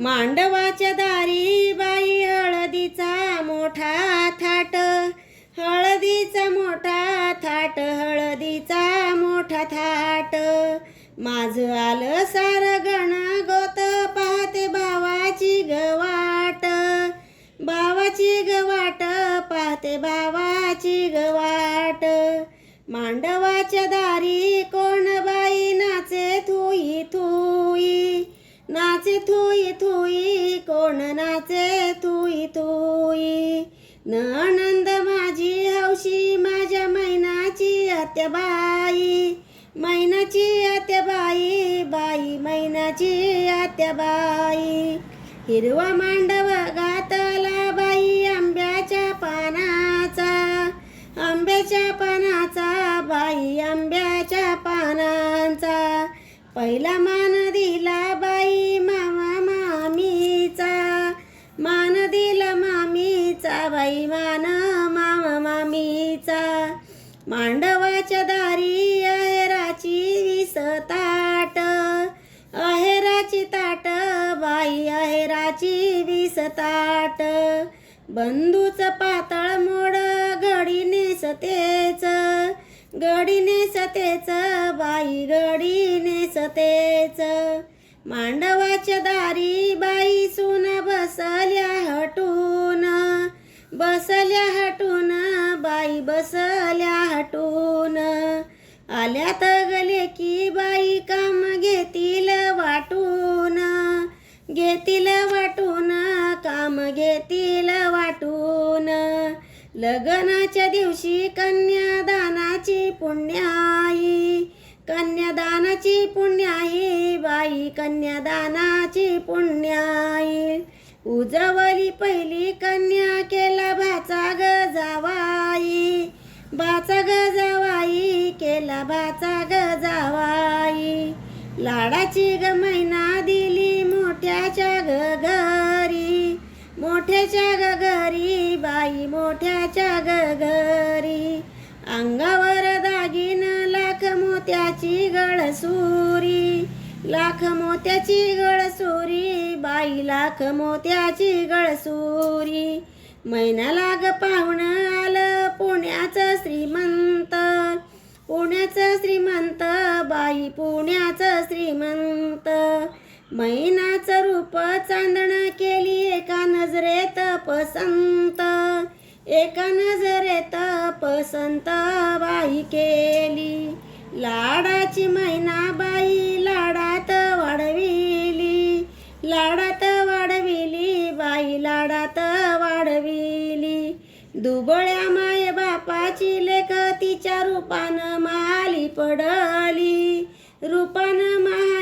मांडवाच्या दारी बाई हळदीचा मोठा थाट हळदीचा मोठा थाट हळदीचा मोठा थाट. माझं आलं सार गण गोत पाहते भावाची गवाट भावाची गवाट पाहते भावाची गवाट मांडवाच्या दारी कोण नाचे तुई थुई ननंद माझी हौशी माझ्या मैनाची आत्याबाई मैनाची आत्याबाई बाई मैनाची आत्याबाई हिरवा मांडव घातला बाई आंब्याच्या पानाचा. आंब्याच्या पानाचा बाई आंब्याच्या पानांचा. पहिला मा अभिमान माम मान मामा मामीचा. मांडवाच्या दारी अहेराची विसताट अहेराची ताट. बाई अहेराची विसताट बंधूच पातळ मोड घडी नेसतेच. गडी नेसतेच बाई गडी नेसतेच. मांडवाच्या दारी बाई सुन बसल्या हटू बसल्या हटून बाई बसल्या हटून. आल्या तगले की बाई काम घेतील वाटून. घेतील वाटून काम घेतील वाटून. लग्नाच्या दिवशी कन्यादानाची पुण्याई कन्यादानाची पुण्याई बाई कन्यादानाची पुण्याई. उजवली पहिली कन्या बाचा गजावाई केला बाचा गजावाई लाडाची ग मैना दिली मोठ्याच्या ग घरी. मोठ्याच्या ग घरी बाई मोठ्याच्या ग घरी. अंगावर दागिन लाख मोत्याची गळसुरी लाख मोत्याची गळसुरी बाई लाख मोत्याची गळसुरी मैना लाग पाहुणा मैनाच श्रीमंत. मैनाचं रूप चांदण केली एका नजरेत पसंत. एका नजरेत पसंत बाई केली. लाडाची मैना बाई लाडात वाढविली. लाडात वाढविली बाई लाडात वाढविली. दुबळ्या माय बापाची लेख तिच्या रूपानं माली पडली. रूपानं महा